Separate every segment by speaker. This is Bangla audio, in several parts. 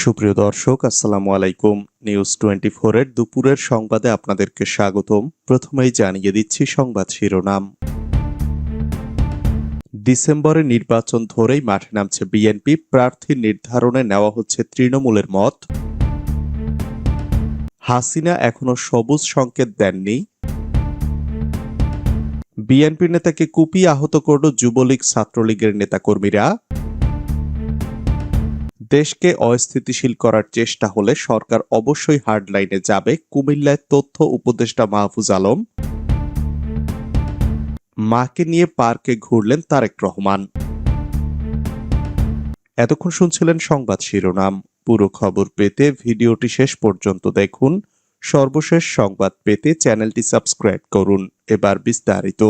Speaker 1: সুপ্রিয় দর্শক, আসসালামু আলাইকুম। নিউজ টোয়েন্টি এর দুপুরের সংবাদে আপনাদেরকে স্বাগতম। প্রথমেই জানিয়ে দিচ্ছি সংবাদ শিরোনাম। ডিসেম্বরে নির্বাচন ধরেই মাঠে নামছে বিএনপি। প্রার্থী নির্ধারণে নেওয়া হচ্ছে তৃণমূলের মত। হাসিনা এখনও সবুজ সংকেত দেননি। বিএনপি নেতাকে কুপিয়ে আহত করল যুবলীগ ছাত্রলীগের নেতাকর্মীরা। দেশকে অস্থিতিশীল করার চেষ্টা হলে সরকার অবশ্যই হার্ডলাইনে যাবে, কুমিল্লায় তথ্য উপদেষ্টা মাহফুজ আলম। মাকে নিয়ে পার্কে ঘুরলেন তারেক রহমান। এতক্ষণ শুনছিলেন সংবাদ শিরোনাম। পুরো খবর পেতে ভিডিওটি শেষ পর্যন্ত দেখুন। সর্বশেষ সংবাদ পেতে চ্যানেলটি সাবস্ক্রাইব করুন। এবার বিস্তারিত।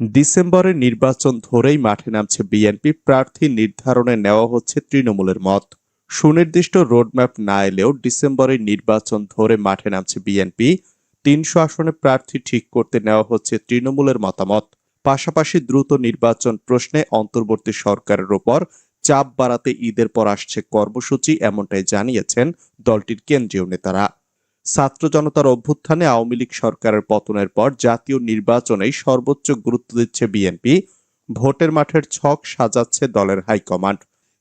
Speaker 1: ডিসেম্বরে নির্বাচন ধরেই মাঠে নামছে বিএনপি। প্রার্থী নির্ধারণে নেওয়া হচ্ছে তৃণমূলের মত। সুনির্দিষ্ট রোডম্যাপ না এলেও ডিসেম্বরের নির্বাচন ধরে মাঠে নামছে বিএনপি। তিনশো আসনে প্রার্থী ঠিক করতে নেওয়া হচ্ছে তৃণমূলের মতামত। পাশাপাশি দ্রুত নির্বাচন প্রশ্নে অন্তর্বর্তী সরকারের ওপর চাপ বাড়াতে ঈদের পর আসছে কর্মসূচি, এমনটাই জানিয়েছেন দলটির কেন্দ্রীয় নেতারা। ছাত্র জনতার অভ্যুত্থানে আওয়ামী লীগ সরকারের পতনের পর জাতীয় নির্বাচনে সর্বোচ্চ গুরুত্ব দিচ্ছে বিএনপি। ভোটের মাঠের ছক সাজাচ্ছে দলের হাইকমান্ড।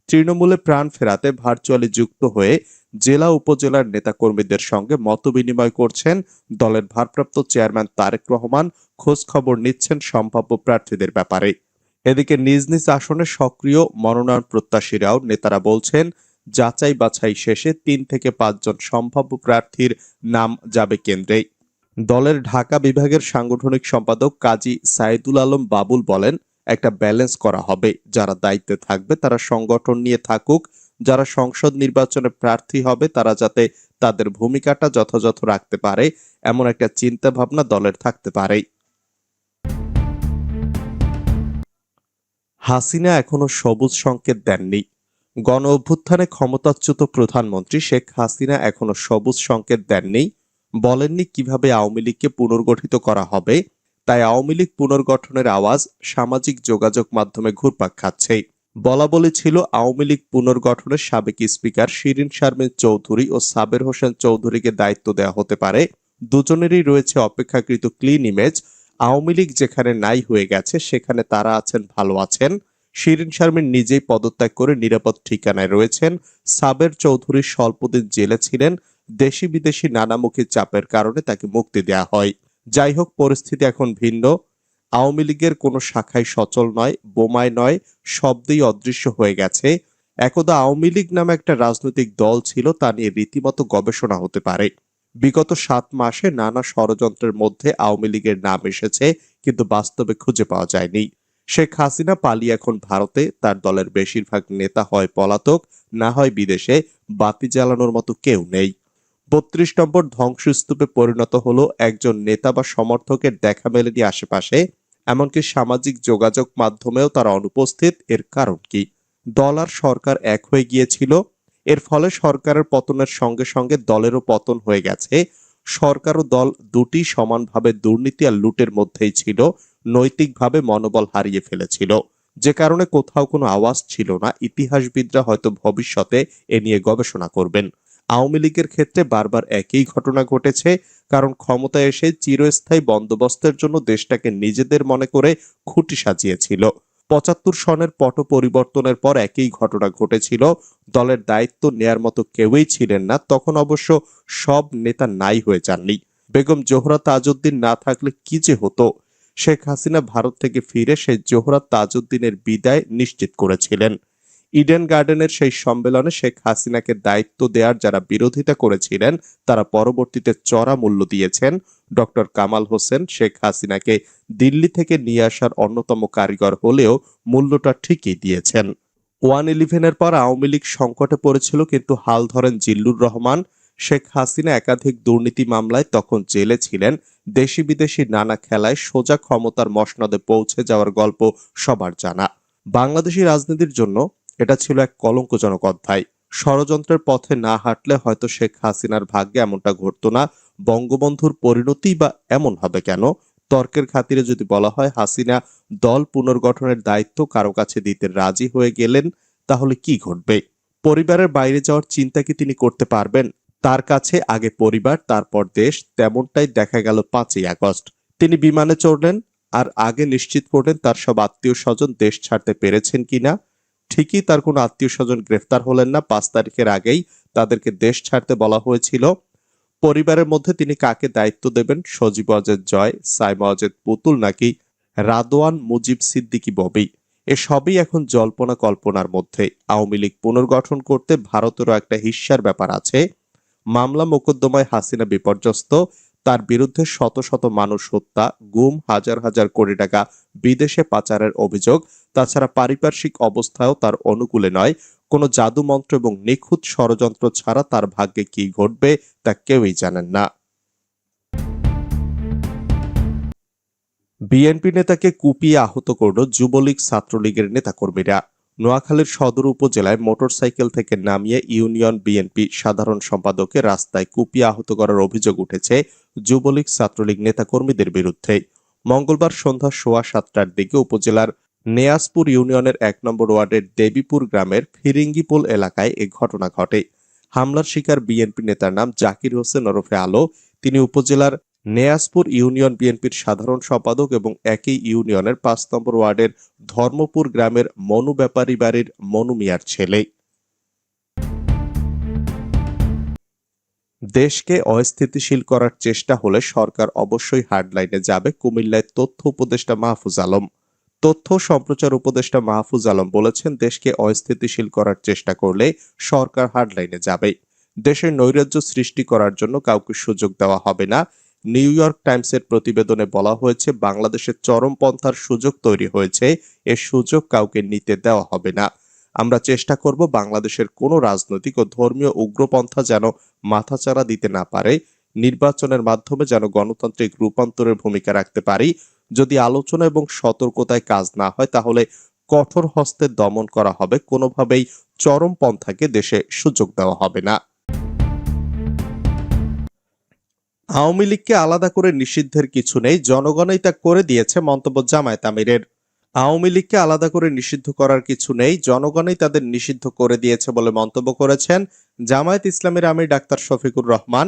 Speaker 1: তৃণমূলে প্রাণ ফেরাতে ভার্চুয়ালি যুক্ত হয়ে জেলা উপজেলার নেতাকর্মীদের সঙ্গে মতবিনিময় করছেন দলের ভারপ্রাপ্ত চেয়ারম্যান তারেক রহমান। খোঁজ খবর নিচ্ছেন সম্ভাব্য প্রার্থীদের ব্যাপারে। এদিকে নিজ নিজ আসনে সক্রিয় মনোনয়ন প্রত্যাশীরাও নেতারা বলছেন যাচাই বাছাই শেষে তিন থেকে পাঁচজন সম্ভাব্য প্রার্থীর নাম যাবে কেন্দ্রে দলের ঢাকা বিভাগের সাংগঠনিক সম্পাদক কাজী সাইদুল আলম বাবুল বলেন, একটা ব্যালেন্স করা হবে। যারা দায়িত্বে থাকবে, তারা সংগঠন নিয়ে থাকুক। যারা সংসদ নির্বাচনে প্রার্থী হবে, তারা যাতে তাদের ভূমিকাটা যথাযথ রাখতে পারে, এমন একটা চিন্তা ভাবনা দলের থাকতে পারে হাসিনা এখনও সবুজ সংকেত দেননি। গণ অভ্যুত্থানে ক্ষমতাচ্যুত প্রধানমন্ত্রী শেখ হাসিনা এখনও সবুজ সংকেত দেননি। বলেননি কীভাবে আওয়ামী লীগকে পুনর্গঠিত করা হবে। তাই আওয়ামী লীগ পুনর্গঠনের আওয়াজ সামাজিক যোগাযোগ মাধ্যমে ঘুরপাক খাচ্ছে। বলা বলে ছিল, আওয়ামী লীগ পুনর্গঠনের সাবেক স্পিকার শিরিন শারমিন চৌধুরী ও সাবের হোসেন চৌধুরীকে দায়িত্ব দেওয়া হতে পারে। দুজনেরই রয়েছে অপেক্ষাকৃত ক্লিন ইমেজ। আওয়ামী লীগ যেখানে নাই হয়ে গেছে, সেখানে তারা আছেন, ভালো আছেন। শিরিন শারমিন নিজেই পদত্যাগ করে নিরাপদ ঠিকানায় রয়েছেন। সাবের চৌধুরী স্বল্পদিন জেলে ছিলেন। দেশি বিদেশি নানামুখী চাপের কারণে তাকে মুক্তি দেয়া হয়। যাই হোক, পরিস্থিতি এখন ভিন্ন। আওয়ামী লীগের কোনো শাখায় সচল নয় বোমায় নয়, শব্দেই অদৃশ্য হয়ে গেছে। একদা আওয়ামী লীগ নামে একটা রাজনৈতিক দল ছিল, তা নিয়ে রীতিমতো গবেষণা হতে পারে। বিগত সাত মাসে নানা ষড়যন্ত্রের মধ্যে আওয়ামী লীগের নাম এসেছে, কিন্তু বাস্তবে খুঁজে পাওয়া যায়নি। শেখ হাসিনা পালিয়ে এখন ভারতে। তার দলের বেশিরভাগ নেতা হয় পলাতক, না হয় বিদেশে। বাতি জ্বালানোর মতো কেউ নেই। বত্রিশ নম্বর ধ্বংসস্তূপে পরিণত হলো একজন নেতা বা সমর্থকের দেখা মেলেনি আশেপাশে। এমনকি সামাজিক যোগাযোগ মাধ্যমেও তারা অনুপস্থিত। এর কারণ কি? দল আর সরকার এক হয়ে গিয়েছিল। এর ফলে সরকারের পতনের সঙ্গে সঙ্গে দলেরও পতন হয়ে গেছে। সরকার ও দল দুটি সমানভাবে দুর্নীতি আর লুটের মধ্যেই ছিল। নৈতিকভাবে মনোবল হারিয়ে ফেলেছিল। যে কারণে কোথাও কোনো আওয়াজ ছিল না। ইতিহাসবিদরা হয়তো ভবিষ্যতে এ নিয়ে গবেষণা করবেন। আওয়ামী লীগের ক্ষেত্রে বারবার একই ঘটনা ঘটেছে, কারণ ক্ষমতায় এসে চিরস্থায়ী বন্দোবস্তের জন্য দেশটাকে নিজেদের মনে করে খুঁটি সাজিয়েছিল। পঁচাত্তর সনের পট পরিবর্তনের পর একই ঘটনা ঘটেছিল। দলের দায়িত্ব নেয়ার মতো কেউই ছিলেন না। তখন অবশ্য সব নেতা নাই হয়ে যাননি। বেগম জোহরা তাজউদ্দিন না থাকলে কি যে হতো? শেখ হাসিনা ভারত থেকে ফিরে সেই জোহরা তাজউদ্দিনের বিদায় নিশ্চিত করেছিলেন। ইডেন গার্ডেনের সেই সম্মেলনে শেখ হাসিনাকে দায়িত্ব দেওয়ার যারা বিরোধিতা করেছিলেন, তারা পরবর্তীতে চড়া মূল্য দিয়েছেন। ডক্টর কামাল হোসেন শেখ হাসিনাকে দিল্লি থেকে নিয়ে আসার অন্যতম কারিগর হলেও মূল্যটা ঠিকই দিয়েছেন। ওয়ান ইলেভেনের পর আওয়ামী লীগ সংকটে পড়েছিল, কিন্তু হাল ধরেন জিল্লুর রহমান। শেখ হাসিনা একাধিক দুর্নীতি মামলায় তখন জেলে ছিলেন। দেশি বিদেশি নানা খেলায় সোজা ক্ষমতার মসনদে পৌঁছে যাওয়ার গল্প সবার জানা। বাংলাদেশি রাজনীতির জন্য এটা ছিল এক কলঙ্কজনক অধ্যায়। ষড়যন্ত্রের পথে না হাঁটলে হয়তো শেখ হাসিনার ভাগ্যে এমনটা ঘটতো না। বঙ্গবন্ধুর পরিণতি বা এমন হবে কেন? তর্কের খাতিরে যদি বলা হয় হাসিনা দল পুনর্গঠনের দায়িত্ব কারও কাছে দিতে রাজি হয়ে গেলেন, তাহলে কি ঘটবে? পরিবারের বাইরে যাওয়ার চিন্তা কি তিনি করতে পারবেন? তার কাছে আগে পরিবার, তারপর দেশ, তেমনটাই দেখা গেল পাঁচই আগস্ট। তিনি বিমানে চড়লেন আর আগে নিশ্চিত করলেন তার সব আত্মীয় স্বজন দেশ ছাড়তে পেরেছেন কিনা। ঠিকই তার কোনো আত্মীয় স্বজন গ্রেফতার হলেন না। পাঁচ তারিখের আগেই তাদেরকে দেশ ছাড়তে বলা হয়েছিল। পরিবারের মধ্যে তিনি কাকে দায়িত্ব দেবেন? সজীব অজেদ জয়, সাইমা অজেদ পুতুল নাকি রাদোয়ান মুজিব সিদ্দিকী, ববি? এসবই এখন জল্পনা কল্পনার মধ্যে। আওয়ামী লীগ পুনর্গঠন করতে ভারতেরও একটা হিস্যার ব্যাপার আছে। মামলা মোকদ্দমায় হাসিনা বিপর্যস্ত। তার বিরুদ্ধে শত শত মানুষ হত্যা, গুম, হাজার হাজার কোটি টাকা বিদেশে পাচারের অভিযোগ। তাছাড়া পারিপার্শ্বিক অবস্থাও তার অনুকূলে নয়। কোনো জাদুমন্ত্র এবং নিখুঁত ষড়যন্ত্র ছাড়া তার ভাগ্যে কি ঘটবে তা কেউই জানেন না। বিএনপি নেতাকে কুপিয়ে আহত করল যুবলীগ ছাত্রলীগের নেতাকর্মীরা। নোয়াখালীর সদর উপজেলায় মোটরসাইকেল থেকে নামিয়ে ইউনিয়ন বিএনপি সাধারণ সম্পাদকের রাস্তায় কুপিয়ে আহত করার অভিযোগ উঠেছে যুবলীগ ছাত্রলীগ নেতাকর্মীদের বিরুদ্ধে। মঙ্গলবার সন্ধ্যা সোয়া সাতটার দিকে উপজেলার নেয়াজপুর ইউনিয়নের এক নম্বর ওয়ার্ডের দেবীপুর গ্রামের ফিরিঙ্গিপোল এলাকায় এ ঘটনা ঘটে। হামলার শিকার বিএনপি নেতার নাম জাকির হোসেন ওরফে আলো। তিনি উপজেলার নেয়াজপুর ইউনিয়ন বিএনপির সাধারণ সম্পাদক এবং একই ইউনিয়নের পাঁচ নম্বর ওয়ার্ডের ধর্মপুর গ্রামের মনু ব্যাপারী বাড়ির মনু মিয়ার ছেলে। দেশকে অস্থিতিশীল করার চেষ্টা হলে সরকার অবশ্যই হার্ডলাইনে যাবে কুমিল্লায় তথ্য উপদেষ্টা মাহফুজ আলম। তথ্য সম্প্রচার উপদেষ্টা মাহফুজ আলম বলেছেন, দেশকে অস্থিতিশীল করার চেষ্টা করলে সরকার হার্ডলাইনে যাবে। দেশের নৈরাজ্য সৃষ্টি করার জন্য কাউকে সুযোগ দেওয়া হবে না। নিউ ইয়র্ক টাইমসের প্রতিবেদনে বলা হয়েছে বাংলাদেশের চরমপন্থার সুযোগ তৈরি হয়েছে, এ সুযোগ কাউকে নিতে দেওয়া হবে না। আমরা চেষ্টা করব বাংলাদেশের কোনো রাজনৈতিক ও ধর্মীয় উগ্রপন্থা যেন মাথাচাড়া দিতে না পারে, নির্বাচনের মাধ্যমে যেন গণতান্ত্রিক রূপান্তরের ভূমিকা রাখতে পারি। যদি আলোচনা এবং সতর্কতায় কাজ না হয়, তাহলে কঠোর হস্তে দমন করা হবে, কোনোভাবেই চরমপন্থাকে দেশে সুযোগ দেওয়া হবে না। আওয়ামী লীগকে আলাদা করে নিষিদ্ধের কিছু নেই, জনগণই তা করে দিয়েছে মন্তব্য জামায়াত আমিরের। আওয়ামী লীগকে আলাদা করে নিষিদ্ধ করার কিছু নেই, জনগণই তাদের নিষিদ্ধ করে দিয়েছে বলে মন্তব্য করেছেন জামায়াত ইসলামের আমির ডাক্তার শফিকুর রহমান।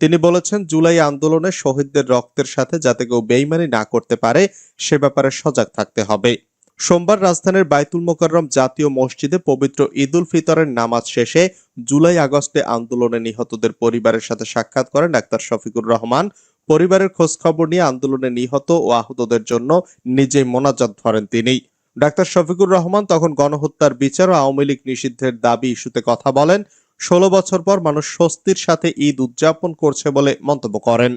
Speaker 1: তিনি বলেছেন, জুলাই আন্দোলনে শহীদদের রক্তের সাথে যাতে কেউ বেইমানি না করতে পারে, সে ব্যাপারে সজাগ থাকতে হবে। সোমবার রাজধানীর বাইতুল মোকাররম জাতীয় মসজিদে পবিত্র ঈদুল ফিতরের নামাজ শেষে জুলাই আগস্টে আন্দোলনে নিহতদের পরিবারের সাথে সাক্ষাৎ করেন ডাক্তার শফিকুর রহমান। পরিবারের খোঁজ খবর নিয়ে আন্দোলনে নিহত ও আহতদের জন্য নিজেই মোনাজাত ধরেন তিনি। ডাক্তার শফিকুর রহমান তখন গণহত্যার বিচার ও আওয়ামী লীগ নিষিদ্ধের দাবি ইস্যুতে কথা বলেন। ষোলো বছর পর মানুষ স্বস্তির সাথে ঈদ উদযাপন করছে বলে মন্তব্য করেন।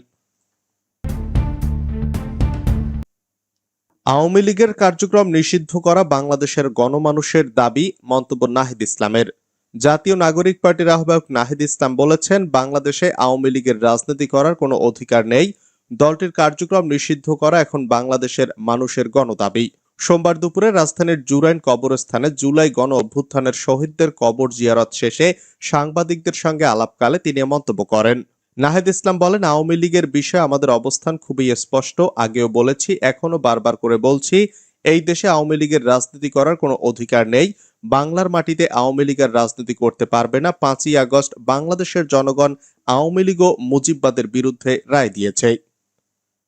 Speaker 1: আওয়ামী লীগের কার্যক্রম নিষিদ্ধ করা বাংলাদেশের গণমানুষের দাবি, মন্তব্য নাহিদ ইসলামের। জাতীয় নাগরিক পার্টির আহ্বায়ক নাহিদ ইসলাম বলেছেন, বাংলাদেশে আওয়ামী লীগের রাজনীতি করার কোনো অধিকার নেই। দলটির কার্যক্রম নিষিদ্ধ করা এখন বাংলাদেশের মানুষের গণদাবি। সোমবার দুপুরে রাজধানীর জুরাইন কবরস্থানে জুলাই গণ অভ্যুত্থানের শহীদদের কবর জিয়ারত শেষে সাংবাদিকদের সঙ্গে আলাপকালে তিনি মন্তব্য করেন। নাহিদ ইসলাম বলেন, আওয়ামী লীগের বিষয়ে আমাদের অবস্থান খুবই স্পষ্ট। আগেও বলেছি এখনও বারবার করে বলছি, এই দেশে আওয়ামী লীগের রাজনীতি করার কোনো অধিকার নেই। বাংলার মাটিতে আওয়ামী লীগের রাজনীতি করতে পারবে না। পাঁচই আগস্ট বাংলাদেশের জনগণ আওয়ামী লীগ ও মুজিববাদের বিরুদ্ধে রায় দিয়েছে।